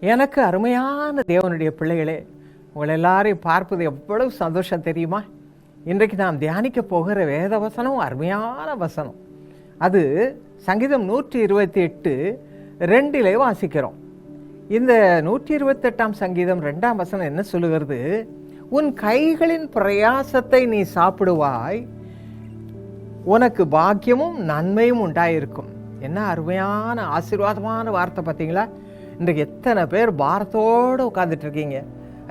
எனக்கு அருமையான தேவனுடைய பிள்ளைகளே உங்களை எல்லாரையும் பார்ப்பது எவ்வளவு சந்தோஷம் தெரியுமா? இன்றைக்கு நாம் தியானிக்க போகிற வேத வசனம் அருமையான வசனம். அது சங்கீதம் நூற்றி இருபத்தி எட்டு ரெண்டிலே வாசிக்கிறோம். இந்த நூற்றி இருபத்தெட்டாம் சங்கீதம் ரெண்டாம் வசனம் என்ன சொல்லுகிறது? உன் கைகளின் பிரயாசத்தை நீ சாப்பிடுவாய் உனக்கு பாக்கியமும் நன்மையும் உண்டாயிருக்கும். என்ன அருமையான ஆசீர்வாதமான வார்த்தை பார்த்தீங்களா? இன்றைக்கு எத்தனை பேர் பாரத்தோடு உட்காந்துட்டு இருக்கீங்க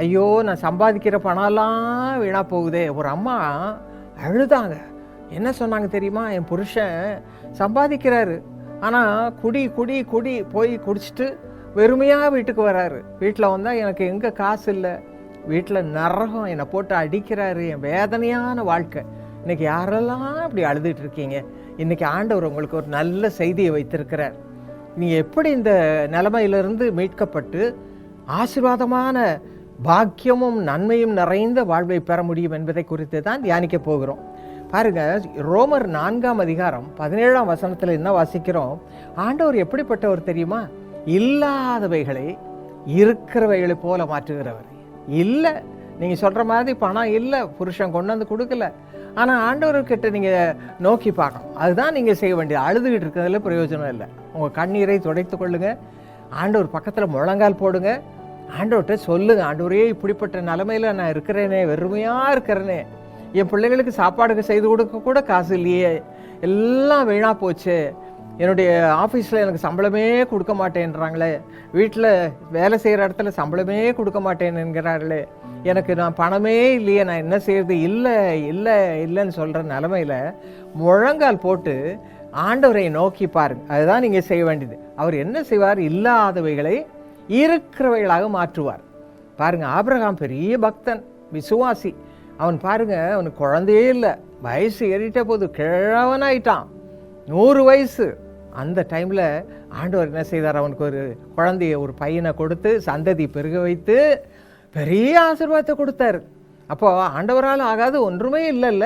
ஐயோ நான் சம்பாதிக்கிற பணம்லாம் வீணாக போகுதே. ஒரு அம்மா அழுதாங்க. என்ன சொன்னாங்க தெரியுமா? என் புருஷன் சம்பாதிக்கிறாரு. ஆனால் குடி குடி குடி போய் குடிச்சிட்டு வெறுமையாக வீட்டுக்கு வராரு. வீட்டில் வந்தால் எனக்கு எங்கே காசு இல்லை? வீட்டில் நரகம் என்னை போட்டு அடிக்கிறாரு. என் வேதனையான வாழ்க்கை. இன்னைக்கு யாரெல்லாம் இப்படி அழுதுட்டு இருக்கீங்க இன்னைக்கு ஆண்டவர் உங்களுக்கு ஒரு நல்ல செய்தியை வைத்திருக்கிறார். நீ எப்படி இந்த நிலைமையிலிருந்து மீட்கப்பட்டு ஆசீர்வாதமான பாக்கியமும் நன்மையும் நிறைந்த வாழ்வை பெற முடியும் என்பதை குறித்து தான் தியானிக்க போகிறோம். பாருங்க ரோமர் நான்காம் அதிகாரம் பதினேழாம் வசனத்தில் என்ன வாசிக்கிறோம்? ஆண்டவர் எப்படிப்பட்டவர் தெரியுமா? இல்லாதவைகளை இருக்கிறவைகளை போல மாற்றுகிறவர். இல்லை நீங்கள் சொல்கிற மாதிரி பணம் இல்லை புருஷன் கொண்டு வந்து கொடுக்கல. ஆனால் ஆண்டவர்கிட்ட நீங்கள் நோக்கி பார்க்கணும். அதுதான் நீங்கள் செய்ய வேண்டியது. அழுதுகிட்டு இருக்கிறதுல பிரயோஜனம் இல்லை. உங்கள் கண்ணீரை துடைத்து கொள்ளுங்க. ஆண்டவர் பக்கத்தில் முழங்கால் போடுங்க. ஆண்டவர்கிட்ட சொல்லுங்க. ஆண்டவரே இப்படிப்பட்ட நிலமையில் நான் இருக்கிறேனே வெறுமையாக இருக்கிறேனே. என் பிள்ளைகளுக்கு சாப்பாடுக்கு செய்து கொடுக்க கூட காசு இல்லையே. எல்லாம் வீணாக போச்சு. என்னுடைய ஆஃபீஸில் எனக்கு சம்பளமே கொடுக்க மாட்டேன்றாங்களே. வீட்டில் வேலை செய்கிற இடத்துல சம்பளமே கொடுக்க மாட்டேன் என்கிறார்களே. எனக்கு நான் பணமே இல்லையே நான் என்ன செய்யறது? இல்லை இல்லை இல்லைன்னு சொல்கிற நிலமையில முழங்கால் போட்டு ஆண்டவரை நோக்கி பாருங்க. அதுதான் நீங்கள் செய்ய வேண்டியது. அவர் என்ன செய்வார்? இல்லாதவைகளை இருக்கிறவைகளாக மாற்றுவார். பாருங்கள் ஆபிரகாம் பெரிய பக்தன் விசுவாசி. அவன் பாருங்க அவனுக்கு குழந்தையே இல்லை. வயசு ஏறிட்ட போது கிழவனாயிட்டான். நூறு வயசு. அந்த டைமில் ஆண்டவர் என்ன செய்தார்? அவனுக்கு ஒரு குழந்தைய ஒரு பையனை கொடுத்து சந்ததி பெருக வைத்து பெரிய ஆசீர்வாதத்தை கொடுத்தாரு. அப்போ ஆண்டவரால் ஆகாது ஒன்றுமே இல்லைல்ல.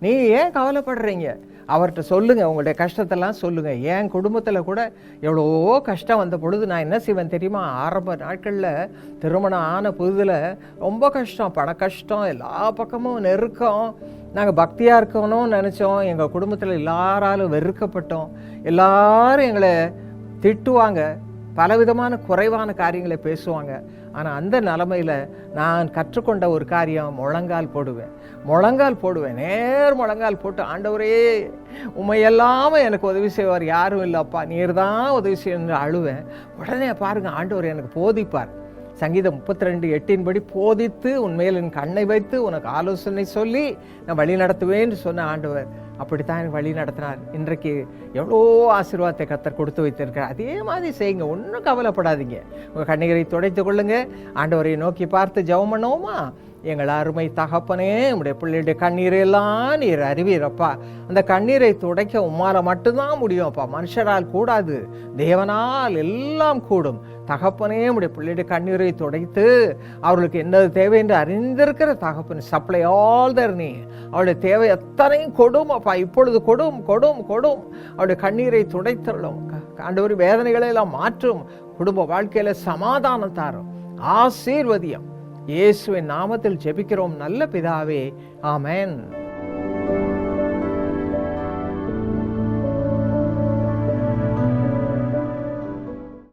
நீ ஏன் கவலைப்படுறீங்க? அவர்கிட்ட சொல்லுங்கள் உங்களுடைய கஷ்டத்தெல்லாம் சொல்லுங்கள் என் குடும்பத்தில் கூட எவ்வளோ கஷ்டம் வந்த பொழுது நான் என்ன செய்வேன் தெரியுமா? ஆரம்ப நாட்களில் திருமணம் ஆன புதுதில் ரொம்ப கஷ்டம் பண கஷ்டம் எல்லா பக்கமும் நெருக்கம். நாங்கள் பக்தியாக இருக்கணும்னு நினச்சோம். எங்கள் குடும்பத்தில் எல்லாராலும் வெறுக்கப்பட்டோம். எல்லாரும் எங்களை திட்டுவாங்க. பலவிதமான குறைவான காரியங்களை பேசுவாங்க. ஆனால் அந்த நிலமையில் நான் கற்றுக்கொண்ட ஒரு காரியம் முழங்கால் போடுவேன். முழங்கால் போடுவேன். நேர் முழங்கால் போட்டு ஆண்டவரே உண்மையெல்லாமல் எனக்கு உதவி செய்வார். யாரும் இல்லைப்பா. நீர் தான் உதவி செய்யணும்னு அழுவேன். உடனே பாருங்கள் ஆண்டவர் எனக்கு போதிப்பார். சங்கீதம் முப்பத்தி ரெண்டு எட்டின்படி போதித்து உண்மையில் என் கண்ணை வைத்து உனக்கு ஆலோசனை சொல்லி நான் வழி நடத்துவேன்னு சொன்ன ஆண்டவர். அப்படித்தான் எனக்கு வழி நடத்தினார். இன்றைக்கு எவ்வளோ ஆசீர்வாதத்தை கத்தர் கொடுத்து வைத்திருக்கிறார். அதே மாதிரி செய்யுங்க. ஒன்றும் கவலைப்படாதீங்க. உங்கள் கண்ணீரை துடைத்து கொள்ளுங்க. ஆண்டவரை நோக்கி பார்த்து ஜெபம் பண்ணுவோமா? எங்கள் அருமை தகப்பனே உடைய பிள்ளையுடைய கண்ணீரை எல்லாம் நீர் அறிவீரப்பா அந்த கண்ணீரை துடைக்க உம்மால மட்டும்தான் முடியும் அப்பா. மனுஷரால் கூடாது. தேவனால் எல்லாம் கூடும். தகப்பனே நம்முடைய பிள்ளையுடைய கண்ணீரை துடைத்து அவர்களுக்கு என்ன தேவை என்று அறிந்திருக்கிற தகப்பன் சப்ளை ஆல் தர் நீ அவளுடைய தேவை எத்தனையும் கொடும் அப்பா இப்பொழுது கொடும் கொடும் கொடும். அவருடைய கண்ணீரை துடைத்தள்ளும் ஆண்டவர் வேதனைகளை எல்லாம் மாற்றும். குடும்ப வாழ்க்கையில சமாதானம் தாரும். ஆசீர்வதியம். இயேசுவின் நாமத்தில் ஜெபிக்கிறோம். நல்ல பிதாவே. ஆமேன்.